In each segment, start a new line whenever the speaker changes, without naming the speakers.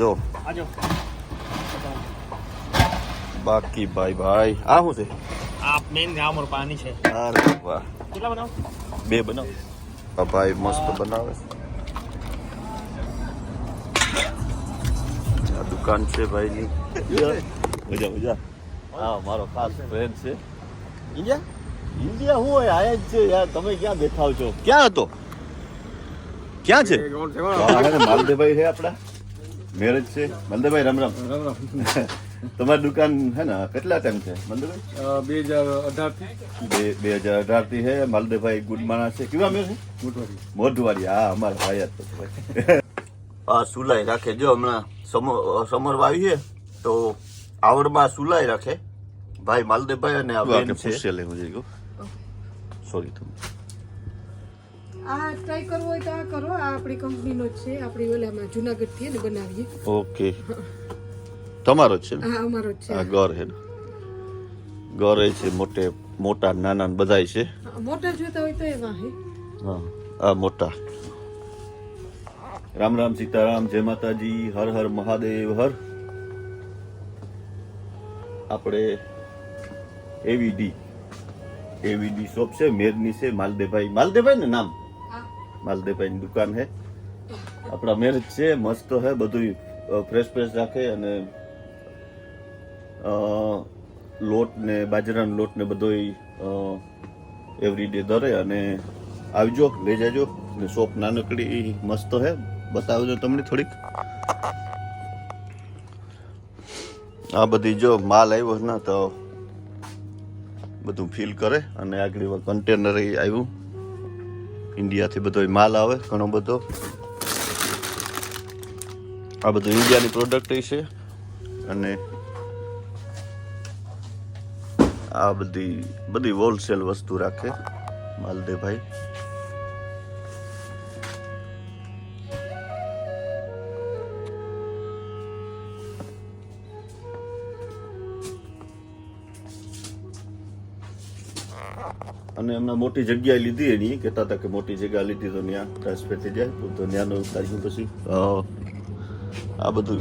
જો. બાકી ભાઈ ભાઈ. આ શું છે?
આ મેન ગામ ઓર પાણી છે.
અરે વાહ.
કેટલા બનાવો?
બે બનાવ. ભાઈ મસ્ત બનાવે આ દુકાન છે ભાઈની. મજા મજા. હા મારો ખાસ ફ્રેન્ડ છે. ઇન્ડિયા? ઇન્ડિયા હું હોય આયા જ છે યાર. તમે ક્યાં દેખાવ છો? ક્યાં હતો? ક્યાં છે? માલદેભાઈ છે આપડા મેરેજ છે? માલદેવભાઈ રામ રામ. તમારી દુકાન હે ને? કેટલા ટાઈમ છે? મંદભાઈ
બે હજાર અઢારથી.
બે બે હજાર અઢારથી હે. માલદેવભાઈ ગુડ માણસ છે. કેવા મેં છે?
મોટવાડી
મોઢવાડી હા અમારા ભાઈ જ ભાઈ. આ સુલાઈ રાખે. જો હમણાં સમર આવી છે તો આવડમાં સુલાઈ રાખે. ભાઈ માલદેવભાઈ અને આ બેન છે. સોરી તમે.
આ ટ્રાય કરવો હોય તો આ કરો. આ આપણી કંપનીનો જ છે. આપણી ઓલામાં જુનાગઢથી ને બનાવીએ.
ઓકે. તમારો જ છે ને?
આ અમારો જ છે.
આ ઘર છે ઘર છે મોટે મોટા નાના બધાય છે?
હા, જોતા હોય તો એવા હે
હા આ મોટા. રામ રામ સીતારામ જય માતાજી હર હર મહાદેવ હર. આપણે એવીડી એવીડી શોપ છે મેરની છે માલદેભાઈ. માલદેભાઈ ને નામ?
હા
માલદેભાઈ ની દુકાન છે આપણા મેરેજ છે, મસ્ત છે બધું ફ્રેશ ફ્રેશ રાખે અને લોટ ને, બાજરાનો લોટ ને બધોય એવરીડે દરે અને આવજો, લઈ જાજો. ને શોપ નાનકડી મસ્ત હે. બતાવજો તમને થોડીક. આ બધી જો માલ આવ્યો ને, તો બધું ફીલ કરે અને આગળ કન્ટેનર આવ્યું. ઇન્ડિયાથી બધો માલ આવે, ઘણો બધો. આ બધું ઇન્ડિયાની પ્રોડક્ટ છે. અને આ બધી બધી હોલસેલ વસ્તુ રાખે, માલદેવભાઈ. અને એમના મોટી જગ્યાએ લીધી એની. કહેતા હતા કે મોટી જગ્યા લીધી તો ત્યાં ટ્રાન્સફર થઈ જાય. તો ત્યાંનો ઉતાર્યું પછી આ બધું.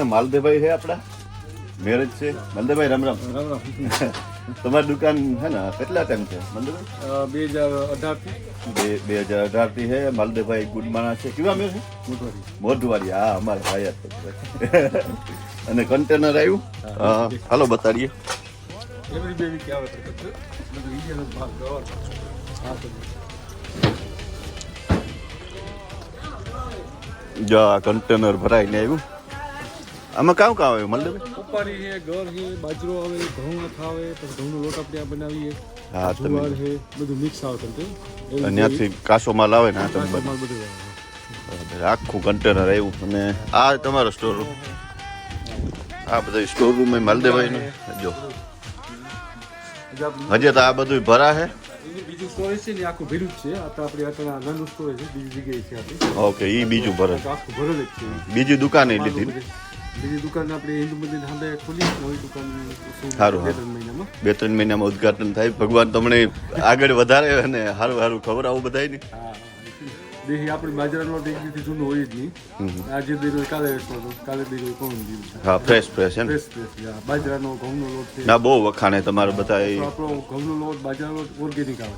ને
માલદેભાઈ છે આપડા મેરેજ છે. માલદેભાઈ રામ રામ.
રામ રામ.
તમારી દુકાન હે ને કેટલા ટાઈમ છે? મલદેભાઈ
બે હજાર અઢારથી.
બે બે હજાર અઢારથી હે માલદેવભાઈ ગુડ માણસ છે. કેવા મેં છે? મોઢવાડી હા અમારે ભાઈ અને કન્ટેનર આવ્યું? હાલો બતાડીએ. જો કન્ટેનર ભરાઈને આવ્યું. આમાં કામ કામ આવ્યું મતલબ?
ઉપારી છે ઘર છે બાજરો આવે ઘઉં ખાવે પછી ઘઉંનો લોટ આપણે આ બનાવીએ.
હા તમે
છે બધું મિક્સ આવે તમને
અને ત્યાંથી કાસો માલ આવે ને તમે બધા આખું કન્ટેનર આવ્યું. અને આ તમારો સ્ટોર રૂમ આ બધા સ્ટોર રૂમ માલદેભાઈ નો જો.
હજી
તો આ બધું ભરા છે
બીજું સ્ટોરેજ છે ને આખું ભર્યું જ છે. આ તો આપણે અત્યારે નાનું સ્ટોરેજ છે બીજી જગ્યાએ છે આપણી.
ઓકે એ બીજું ભરે
આખું ભરેલું જ છે.
બીજી દુકાને લીધી
બીજી દુકાન આપણે હિન્દુ મંદિર સામે ખોલી નવી દુકાન
સારું,
બે ત્રણ મહિનામાં.
બે ત્રણ મહિનામાં ઉદઘાટન થાય. ભગવાન તમને આગળ વધારે અને સારું સારું ખબર આવું બધાય ને
હા. દેહી આપણી બાજરાનો દિવસથી જૂનો હોય જ નહીં. આજે દીધો કાલે વેચતો હતો. કાલે દીધો કોણ દીધું
હા ફ્રેશ ફ્રેશ એમ?
ફ્રેશ ફ્રેશ હા. બાજરાનો ઘઉંનો લોટ છે.
ના બહુ વખાણે તમારે બધા
આપણો ઘઉંનો લોટ બાજરાનો લોટ ઓર્ગેનિક આવે.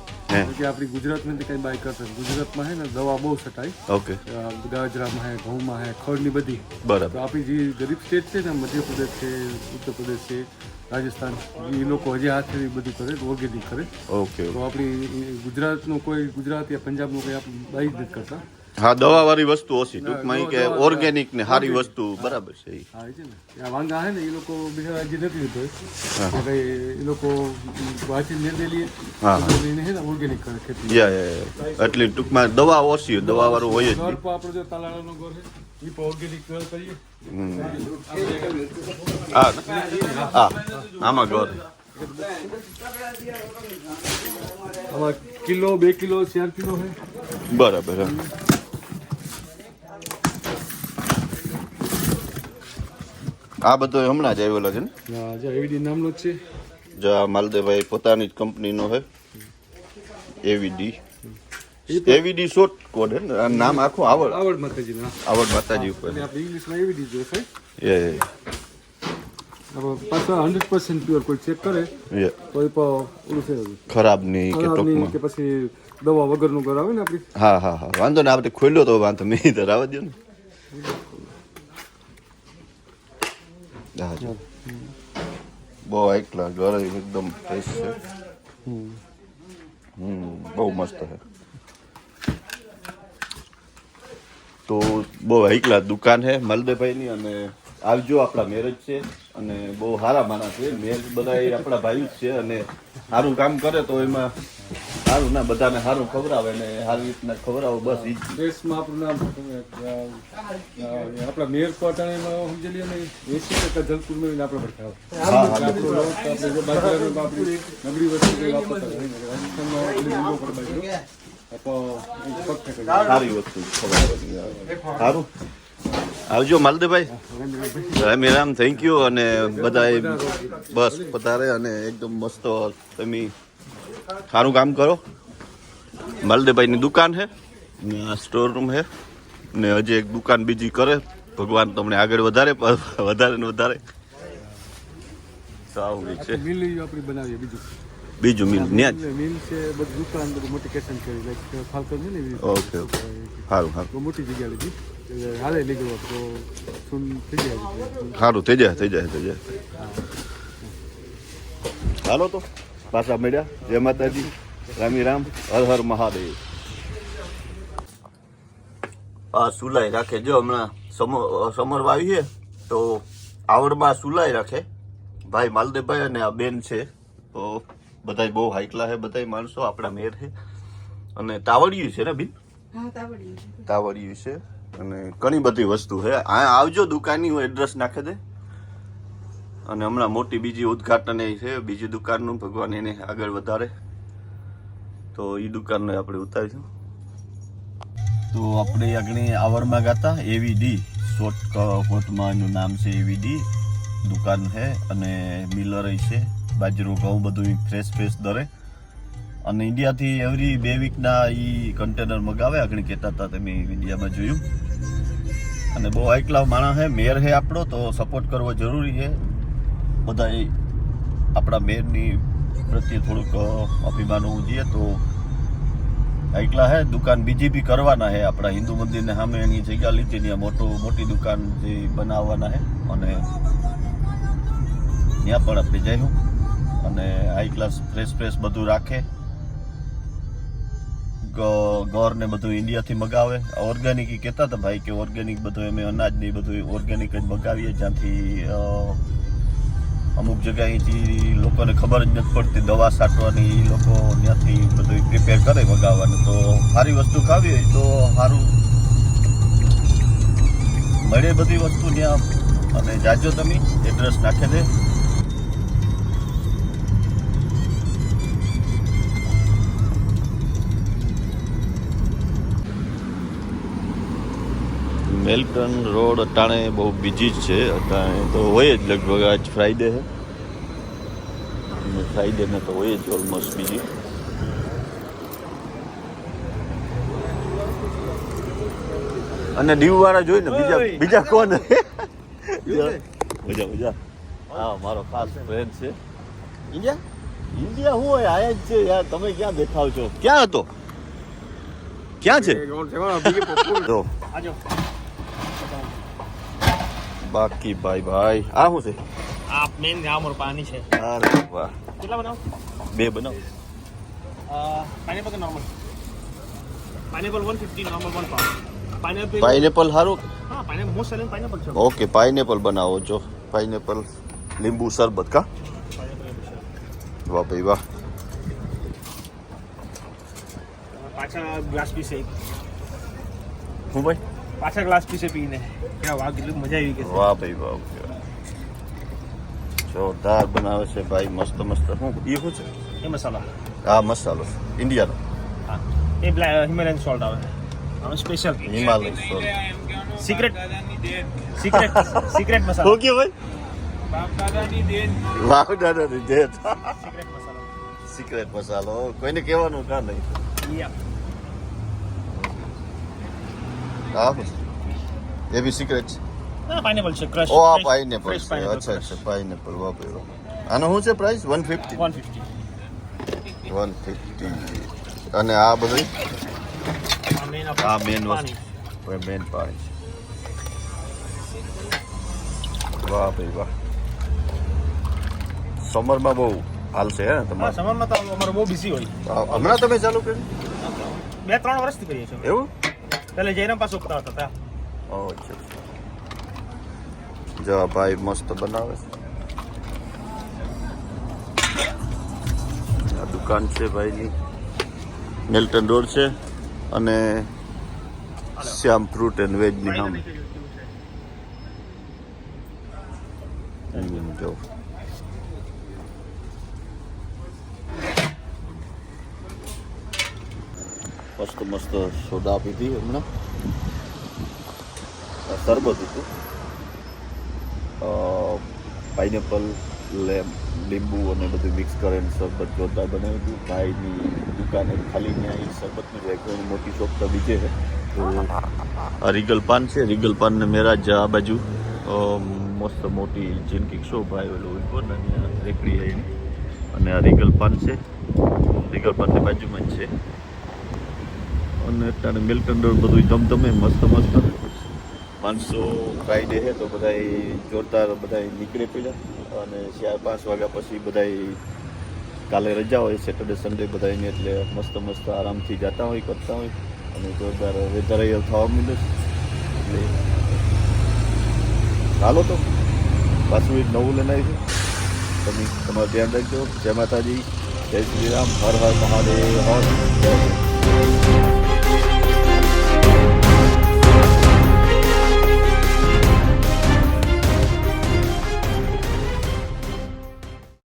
કે આપણી ગુજરાતમાં કઈ બાય કરશે ગુજરાતમાં હે ને દવા બહુ છટાય.
ઓકે.
ગાજરામાં હે ઘઉંમાં હે ખડની બધી.
બરાબર.
આપણી જે ગરીબ સ્ટેટ છે ને મધ્યપ્રદેશ છે ઉત્તર પ્રદેશ છે રાજસ્થાન એ લોકો હજી હાથથી બધું કરે ઓર્ગેનિક કરે.
ઓકે
તો આપણી ગુજરાતનો કોઈ ગુજરાત યા પંજાબનું કોઈ આપણે બાઈ જ નથી કરતા.
હા દવા વાળી વસ્તુ ઓછી. ટૂંકમાં કે ઓર્ગેનિક ને સારી વસ્તુ બરાબર છે
હા એ છે ને. આ વાંગા હે ને એ લોકો બીજા રાજ્ય નથી લીધો કે ભાઈ એ લોકો વાંચી મેળવેલી
હા.
એને હે ને ઓર્ગેનિક કરે ખેતી
યા યા, યા. એટલી ટૂંકમાં દવા ઓછી દવા વાળું હોય જ
ઘર આપણો જો તાલાળાનો ઘર છે.
હા હા આમાં ઘર
આમાં કિલો બે કિલો ચાર કિલો છે
બરાબર હા. આ બધો હમણાં જ આવેલો છે ને?
જો એવીડી નામનો છે.
જો આ માલદેવભાઈ પોતાની જ કંપનીનો છે એવીડી એવીડી શોર્ટ કોડ હે નામ આખું આવડ.
આવડ માતાજીના
આવડ માતાજી ઉપર.
આપણે ઇંગ્લિશમાં એવીડી છે
એ
પાછા હંડ્રેડ પર્સન્ટ પ્યોર કોઈ ચેક કરે તો એ પણ ઓલું છે.
ખરાબ નહીં કે
પછી દવા વગરનું કરાવે ને આપણી?
હા હા હા. વાંધો ને આપણે ખોલ્યો તો વાંધો નહીં. તો રાવા દો ને હા બહુ એકલા ઘર એકદમ ફ્રેશ છે. હમ બહુ મસ્ત છે. તો બહુ એકલા દુકાન છે મલદેભાઈની અને આવજો આપણા મેરેજ છે અને બહુ સારા માણસ છે. મેરેજ બધા એ આપણા ભાઈ જ છે અને સારું કામ કરે તો એમાં સારું ના બધાને સારું ખવડાવે ને સારી રીતના ખવડાવો બસ ઈ
દેશમાં આપણું નામ આપણા મેયર કોટાણીમાં સમજી લઈએ ને એસી ટકા જલપુર મેળવીને આપણે તો આપણી વસ્તુ
સારી વસ્તુ સારું આવજો માલદેભાઈ રામ રામ થેન્ક યુ અને બધા બસ પધારે અને એકદમ મસ્ત તમે સારું કામ કરો માલદેભાઈની દુકાન છે ને આ સ્ટોર રૂમ છે ને હજી એક દુકાન બીજી કરે ભગવાન તમને આગળ વધારે વધારે ને વધારે સારું છે
બનાવીએ બીજું
બીજું મિલ ન્યા જ.
મિલ છે બધું દુકાન બધું મોટી કેશન કરી લાઈક ફાલ્કન છે ને
ઓકે ઓકે. સારું સારું
મોટી જગ્યા લીધી. હાલે લીધો તો સુન થઈ જાય
સારું થઈ જાય થઈ જાય થઈ જાય. હાલો તો પાછા મળ્યા. જય માતાજી. રામી રામ હર હર મહાદેવ. આ સુલાઈ રાખે. જો હમણાં સમર સમર વાવી છે તો આવડમાં સુલાઈ રાખે. ભાઈ માલદેવભાઈ અને આ બેન છે. તો બધાય બહુ હાઈકલા છે બધાય માણસો આપણા મેર છે અને તાવડિયું છે ને બિન? તાવડિયું છે. અને ઘણી બધી વસ્તુ છે આ આવજો દુકાનની હું એડ્રેસ નાખી દે. અને હમણાં મોટી બીજી ઉદઘાટન એ છે. બીજી દુકાનનું ભગવાન એને આગળ વધારે. તો એ દુકાનને આપણે ઉતારીશું. તો આપણે આગળ આવરમાં ગાતા એવીડી શોર્ટ શોર્ટકટમાં એનું નામ છે એવી ડી દુકાન છે અને મિલર છે. બાજરો, ઘઉં બધું ફ્રેશ ફ્રેશ દરે. અને ઇન્ડિયાથી એવરી બે વીકના એ કન્ટેનર મગાવે. આગળ કહેતા હતા તમે ઇન્ડિયામાં જોયું. અને બહુ એકલા માણસ હે મેયર હે આપણો, તો સપોર્ટ કરવો જરૂરી છે બધા આપણા મેયરની પ્રત્યે થોડુંક અભિમાન હોવું જોઈએ તો એકલા હે, દુકાન બીજી બી કરવાના હે આપણા હિન્દુ મંદિરને સામે એની જગ્યા લીધી ત્યાં મોટો, મોટી દુકાન જે બનાવવાના હે. અને ત્યાં પણ આપણે જઈશું અને હાઈ ક્લાસ ફ્રેશ ફ્રેશ બધું રાખે. ગ- ગોર ને બધું ઇન્ડિયાથી મગાવે. ઓર્ગેનિક કહેતા હતા ભાઈ કે ઓર્ગેનિક બધું અમે અનાજ ને બધું ઓર્ગેનિક જ મગાવીએ. જ્યાંથી અમુક જગ્યાએથી લોકોને ખબર જ નથી પડતી દવા છાંટવાની એ લોકો ત્યાંથી બધું પ્રિપેર કરે મગાવવાનું. તો સારી વસ્તુ ખાવી હોય તો સારું. મળે બધી વસ્તુ ત્યાં. અને જાજો તમે એડ્રેસ નાખી દે. મેલ્ટન રોડ અટાણે બહુ બીજી જ છે. અટાણે તો હોય જ લગભગ આજ ફ્રાઈડે છે ફ્રાઈડેને તો હોય જ ઓલમોસ્ટ બીજી અને દીવ વાળા જોઈ ને બીજા બીજા કોણ? મજા મજા. હા મારો ખાસ ફ્રેન્ડ છે. ઇન્ડિયા? ઇન્ડિયા હું હોય આયા જ છે યાર. તમે ક્યાં દેખાવ છો? ક્યાં હતો? ક્યાં છે? જો.
આજો
બાકી ભાઈ ભાઈ આ શું છે
આ મેન ગામ ઓર પાણી છે
અરે વાહ
કેટલા બનાવ
બે બનાવ
પાઇનેપલ કે normal pineapple one fifty normal one પાવ પાઇનેપલ
પાઇનેપલ સારું
હા પાઇનેપલ મોસ્ટ સેલિંગ પાઇનેપલ છે
ઓકે પાઇનેપલ બનાવો છો પાઇનેપલ લીંબુ શરબત કા વાહ ભાઈ વાહ
પાછા ગ્લાસ પીસે
હું ભાઈ
પાછા ગ્લાસ પીસે પીને. ક્યાં વાહ કેટલી મજા આવી કે
વાહ ભાઈ વાહ જોરદાર બનાવે છે ભાઈ મસ્ત મસ્ત. શું એ શું છે?
એ મસાલા.
હા મસાલો ઇન્ડિયાનો.
હા. એ હિમાલયન સોલ્ટ આવે. હવે special
Himalaya salt.
Secret secret secret masala.
Okay ભાઈ? વાહ દાદા ની ડેટ
સિક્રેટ મસાલા.
સિક્રેટ મસાલો. કોઈને કહેવાનું? કા નહીં?
યા
હા એ બી સિક્રેટ છે.
પાઇનેપલ છે ક્રશ
ઓ આ પાઇનેપલ છે. અચ્છા અચ્છા પાઇનેપલ વાહ આનો શું છે price one fifty
150
one fifty અને આ બધી?
આ મેન
વસ્તુ. મેન પાણી છે. વાહ ભાઈ વાહ. સમરમાં બહુ હાલશે હે? તમારે?
સમરમાં તો અમારે બહુ બિઝી હોય.
હમણાં તમે ચાલુ કર્યું?
બે ત્રણ વર્ષથી કરીએ છીએ.
એવું?
પહેલે જયરામ પાસે ઉગતા હતા
ઓ અચ્છા અચ્છા જો ભાઈ મસ્ત બનાવે છે દુકાન છે ભાઈની મિલ્ટન રોડ છે અને શ્યામ ફ્રૂટ એન્ડ વેજની સામે જો મસ્ત મસ્ત સોડા પીધી હમણાં. શરબત હતું. પાઇનેપલ લેમ લીંબુ અને બધું મિક્સ કરીને શરબત જોતા બનાવ્યું હતું. ભાઈની દુકાને ખાલી ત્યાં શરબતની જ મોટી શોપ તો બીજે છે. તો આ રીગલ પાન છે. રીગલ પાન ને મેરાજ આ બાજુ મસ્ત મોટી જિંદગી શોપ ભાઈ ઓલું ઊભો ને રેકડી આવીને અને આ રીગલ પાન છે. રીગલ પાનની બાજુમાં જ છે. અને અત્યારે મિલ્ટન રોડ બધું ધમધમે મસ્ત મસ્ત. પાંચસો ફ્રાઈડે છે તો બધા જોરદાર બધા નીકળે પેલા અને ચાર પાંચ વાગ્યા પછી બધા કાલે રજા હોય સેટરડે સન્ડે બધા એટલે મસ્ત મસ્ત આરામથી જતા હોય, કરતા હોય. અને જોરદાર વેધર અહીંયા થવા માંડે એટલે ચાલો તો, પાછું એક નવું લઈને આવીશું તમે તમારું ધ્યાન રાખજો. જય માતાજી, જય શ્રી રામ, હર હર મહાદેવ, હર